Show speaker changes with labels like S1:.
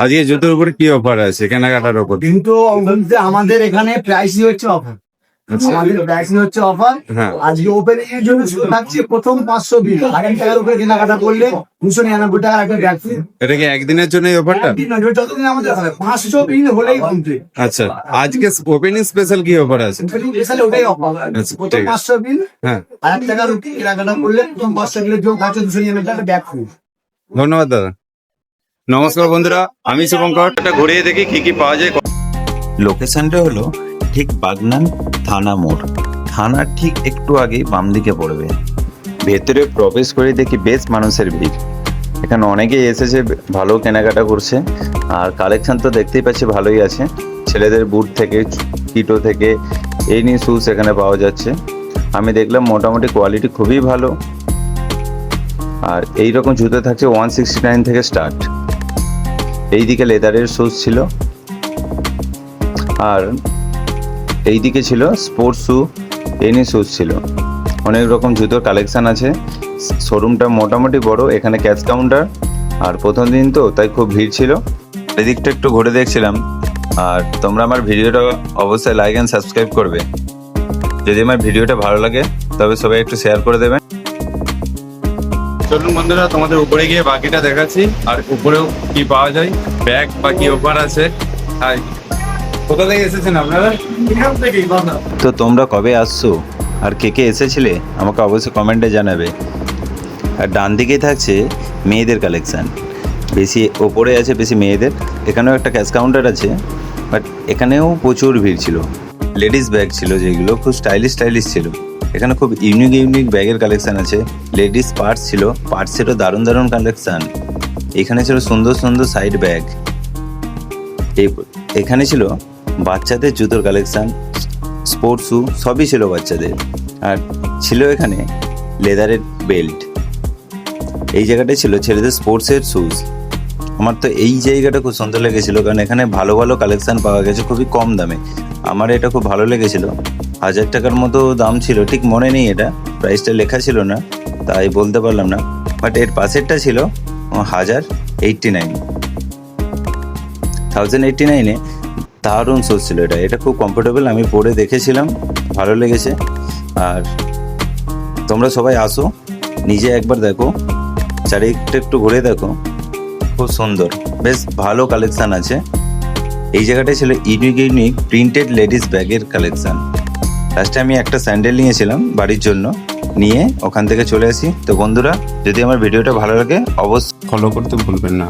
S1: আজকে জুতোর উপরে কি অফার আছে? কেনাকাটার উপর।
S2: কিন্তু আমাদের এখানে প্রাইসই হচ্ছে অফার আমাদের প্রাইসই হচ্ছে অফার
S1: হ্যাঁ।
S2: আজকে ওপেনিং এর জন্য থাকছে প্রথম পাঁচশো বিল হাজার টাকার উপরে কেনাকাটা করলে দুশো নিরানব্বই টাকার একটা ব্যাগ ফ্রি
S1: এটা কি একদিনের জন্য এই অফারটা
S2: যতদিন আমাদের হবে পাঁচশো বিল হলেই কমপ্লিট
S1: আচ্ছা। আজকে ওপেনিং স্পেশাল কি অফার আছে?
S2: স্পেশালি ওটাই অফার
S1: আচ্ছা,
S2: প্রথম পাঁচশো বিল
S1: হ্যাঁ।
S2: হাজার টাকার উপরে কেনাকাটা করলে প্রথম পাঁচশো বিলের জন্য থাকছে দুশো নিরানব্বই টাকার ব্যাগ ফ্রি
S1: ধন্যবাদ দাদা। নমস্কার বন্ধুরা আমি শুভঙ্কর। এটা ঘুরিয়ে দেখি কি কি পাওয়া যায়।
S3: লোকেশনটা হলো ঠিক বাগনান থানা মোড়। থানার ঠিক একটু আগেই বাম দিকে পড়বে। ভেতরে প্রবেশ করে দেখি বেশ মানুষের ভিড়। এখানে অনেকেই এসেছে ভালো কেনাকাটা করছে। আর কালেকশন তো দেখতেই পাচ্ছি ভালোই আছে। ছেলেদের বুট থেকে কিটো থেকে এই নিয়ে শুজ এখানে পাওয়া যাচ্ছে। আমি দেখলাম মোটামুটি কোয়ালিটি খুবই ভালো। আর এই রকম জুতো থাকছে ওয়ান সিক্সটি নাইন থেকে স্টার্ট এইদিকে লেদারের শুজ ছিল। আর এইদিকে ছিল স্পোর্টস শু এনি শুজ ছিল। অনেক রকম জুতোর কালেকশান আছে। শোরুমটা মোটামুটি বড়, এখানে ক্যাশ কাউন্টার আর প্রথম দিন তো, তাই খুব ভিড় ছিল। এদিকটা একটু ঘুরে দেখছিলাম। আর তোমরা আমার ভিডিওটা অবশ্যই লাইক অ্যান্ড সাবস্ক্রাইব করবে। যদি আমার ভিডিওটা ভালো লাগে, তবে সবাই একটু শেয়ার করে দেবেন
S1: চলুন বন্ধুরা, তোমাদের উপরে গিয়ে বাকিটা দেখাচ্ছি। আর উপরেও কি পাওয়া যায়? ব্যাগ বা কি অফার আছে? আর কোথা থেকে এসেছেন আপনারা?
S3: তো তোমরা কবে আসছো? আর কে কে এসেছিলে? আমাকে অবশ্যই কমেন্টে জানাবে। আর ডান দিকেই থাকছে মেয়েদের কালেকশান বেশি ওপরে আছে, বেশি মেয়েদের। এখানেও একটা ক্যাশ কাউন্টার আছে বাট এখানেও প্রচুর ভিড় ছিল। লেডিস ব্যাগ ছিল যেগুলো, খুব স্টাইলিশ স্টাইলিশ ছিল। এখানে খুব ইউনিক ইউনিক ব্যাগের কালেকশান আছে। লেডিস পার্টস ছিল পার্টসেরও দারুণ দারুণ কালেকশান এখানে ছিল সুন্দর সুন্দর সাইড ব্যাগ এখানে ছিল বাচ্চাদের জুতোর কালেকশান স্পোর্টস শু সবই ছিল বাচ্চাদের। আর ছিল এখানে লেদারের বেল্ট এই জায়গাটায় ছিল ছেলেদের স্পোর্টসের শুজ আমার তো এই জায়গাটা খুব সুন্দর লেগেছিল, কারণ এখানে ভালো ভালো কালেকশান পাওয়া গেছে খুবই কম দামে। আমার এটা খুব ভালো লেগেছিল। হাজার টাকার মতো দাম ছিল, ঠিক মনে নেই এটা প্রাইসটা লেখা ছিল না, তাই বলতে পারলাম না বাট এর পাশেরটা ছিল হাজার এইটটি নাইন থাউজেন্ড এইটটি নাইনে দারুণ শুজ ছিল এটা এটা খুব কমফোর্টেবল আমি পরে দেখেছিলাম, ভালো লেগেছে, আর তোমরা সবাই আসো, নিজে একবার দেখো, চারিদিকটা একটু ঘুরে দেখো, খুব সুন্দর, বেশ ভালো কালেকশান আছে, এই জায়গাটায় ছিল ইউনিক ইউনিক প্রিন্টেড লেডিস ব্যাগের কালেকশন লাস্টে আমি একটা স্যান্ডেল নিয়েছিলাম বাড়ির জন্য। নিয়ে ওখান থেকে চলে আসি। তো বন্ধুরা, যদি আমার ভিডিওটা ভালো লাগে, অবশ্যই
S1: ফলো করতে ভুলবেন না।